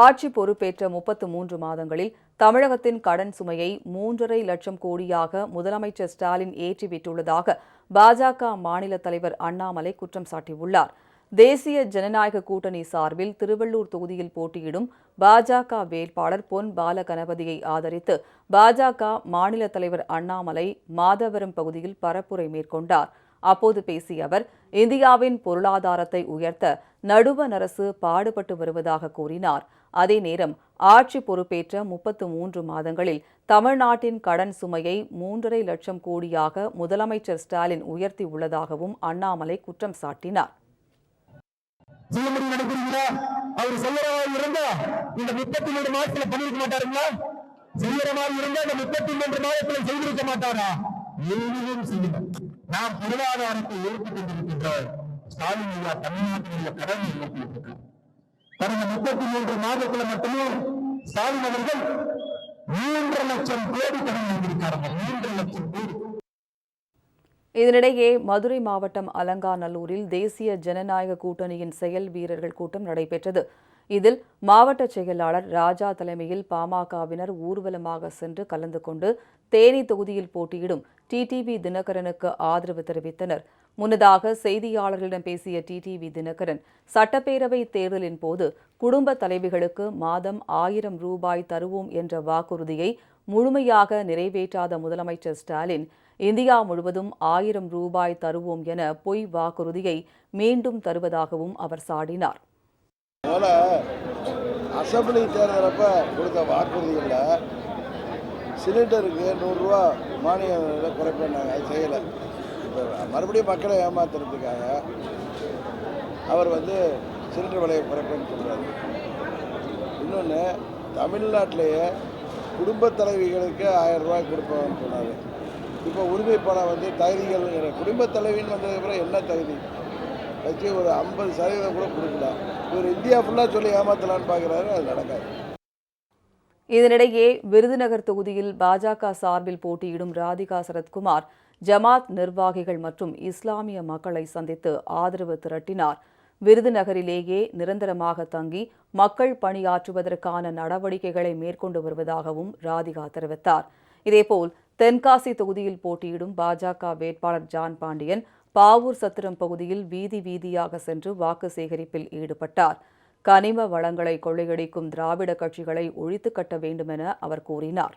ஆட்சி பொறுப்பேற்ற முப்பத்து மூன்று மாதங்களில் தமிழகத்தின் கடன் சுமையை மூன்றரை லட்சம் கோடியாக முதலமைச்சர் ஸ்டாலின் ஏற்றிவிட்டுள்ளதாக பாஜக மாநில தலைவர் அண்ணாமலை குற்றம் சாட்டியுள்ளார். தேசிய ஜனநாயக கூட்டணி சார்பில் திருவள்ளூர் தொகுதியில் போட்டியிடும் பாஜக வேட்பாளர் பொன் பாலகணபதியை ஆதரித்து பாஜக மாநில தலைவர் அண்ணாமலை மாதவரம் பகுதியில் பரப்புரை மேற்கொண்டார். அப்போது பேசிய அவர் இந்தியாவின் பொருளாதாரத்தை உயர்த்த நடுவண் அரசு பாடுபட்டு வருவதாக கூறினார். அதே நேரம் ஆட்சி பொறுப்பேற்ற முப்பத்து மூன்று மாதங்களில் தமிழ்நாட்டின் கடன் சுமையை மூன்றரை லட்சம் கோடியாக முதலமைச்சர் ஸ்டாலின் உயர்த்தி உள்ளதாகவும் அண்ணாமலை குற்றம் சாட்டினார். அவர் செய்யற இருந்தா இந்த முப்பத்தி மூன்று மாதத்துல பண்ணிருக்க மாட்டாருங்களா? செய்யற இருந்தா இந்த முப்பத்தி மூன்று மாதத்துல செய்திருக்க மாட்டாரா? எதுவும் செய்யல நாம் பொருளாதாரத்தை உயர்த்திக் கொண்டிருக்கின்றோம். ஸ்டாலின் ஐயா தமிழ்நாட்டினுடைய கடனை உயர்த்தியிருக்கிறார் கடந்த முப்பத்தி மூன்று மாதத்துல மட்டுமே ஸ்டாலின் அவர்கள் மூன்று லட்சம் கோடி கடன் வாங்கியிருக்காங்க மூன்று லட்சம் கோடி. இதனிடையே மதுரை மாவட்டம் அலங்காநல்லூரில் தேசிய ஜனநாயக கூட்டணியின் செயல் வீரர்கள் கூட்டம் நடைபெற்றது. இதில் மாவட்ட செயலாளர் ராஜா தலைமையில் பாமகவினர் ஊர்வலமாக சென்று கலந்து கொண்டு தேனி தொகுதியில் போட்டியிடும் டிடிவி தினகரனுக்கு ஆதரவு தெரிவித்தனர். முன்னதாக செய்தியாளர்களிடம் பேசிய டிடிவி தினகரன் சட்டப்பேரவை தேர்தலின் போது குடும்ப தலைவிகளுக்கு மாதம் ஆயிரம் ரூபாய் தருவோம் என்ற வாக்குறுதியை முழுமையாக நிறைவேற்றாத முதலமைச்சர் ஸ்டாலின் இந்தியா முழுவதும் ஆயிரம் ரூபாய் தருவோம் என பொய் வாக்குறுதியை மீண்டும் தருவதாகவும் அவர் சாடினார். அதனால அசம்பிளி தேர்தலப்ப கொடுத்த வாக்குறுதிகளில் சிலிண்டருக்கு நூறுரூவா மானியம் இதை குறைப்பேன்னாங்க அது செய்யலை. இப்போ மறுபடியும் மக்களை ஏமாத்துறதுக்காக அவர் வந்து சிலிண்டர் விலையை குறைப்பேன்னு சொல்கிறாரு இன்னொன்று தமிழ்நாட்டிலேயே குடும்பத் தலைவிகளுக்கு ஆயிரம் ரூபாய் கொடுப்பேன்னு சொன்னார். இப்போ உரிமை பணம் வந்து தகுதிகள் குடும்பத் தலைவின்னு வந்ததுக்கப்புறம் என்ன தகுதி வச்சு ஒரு ஐம்பது சதவீதம் கூட கொடுக்கல. இவர் இந்தியா ஃபுல்லாக சொல்லி ஏமாத்தலான்னு பார்க்குறாரு அது நடக்காது. இதனிடையே விருதுநகர் தொகுதியில் பாஜக சார்பில் போட்டியிடும் ராதிகா சரத்குமார் ஜமாத் நிர்வாகிகள் மற்றும் இஸ்லாமிய மக்களை சந்தித்து ஆதரவு திரட்டினார். விருதுநகரிலேயே நிரந்தரமாக தங்கி மக்கள் பணியாற்றுவதற்கான நடவடிக்கைகளை மேற்கொண்டு வருவதாகவும் ராதிகா தெரிவித்தார். இதேபோல் தென்காசி தொகுதியில் போட்டியிடும் பாஜக வேட்பாளர் ஜான் பாண்டியன் பாவூர் சத்திரம் பகுதியில் வீதி வீதியாக சென்று வாக்கு சேகரிப்பில் ஈடுபட்டார். கனிம வளங்களை கொள்ளையடிக்கும் திராவிட கட்சிகளை ஒழித்து கட்ட வேண்டுமென அவர் கூறினார்.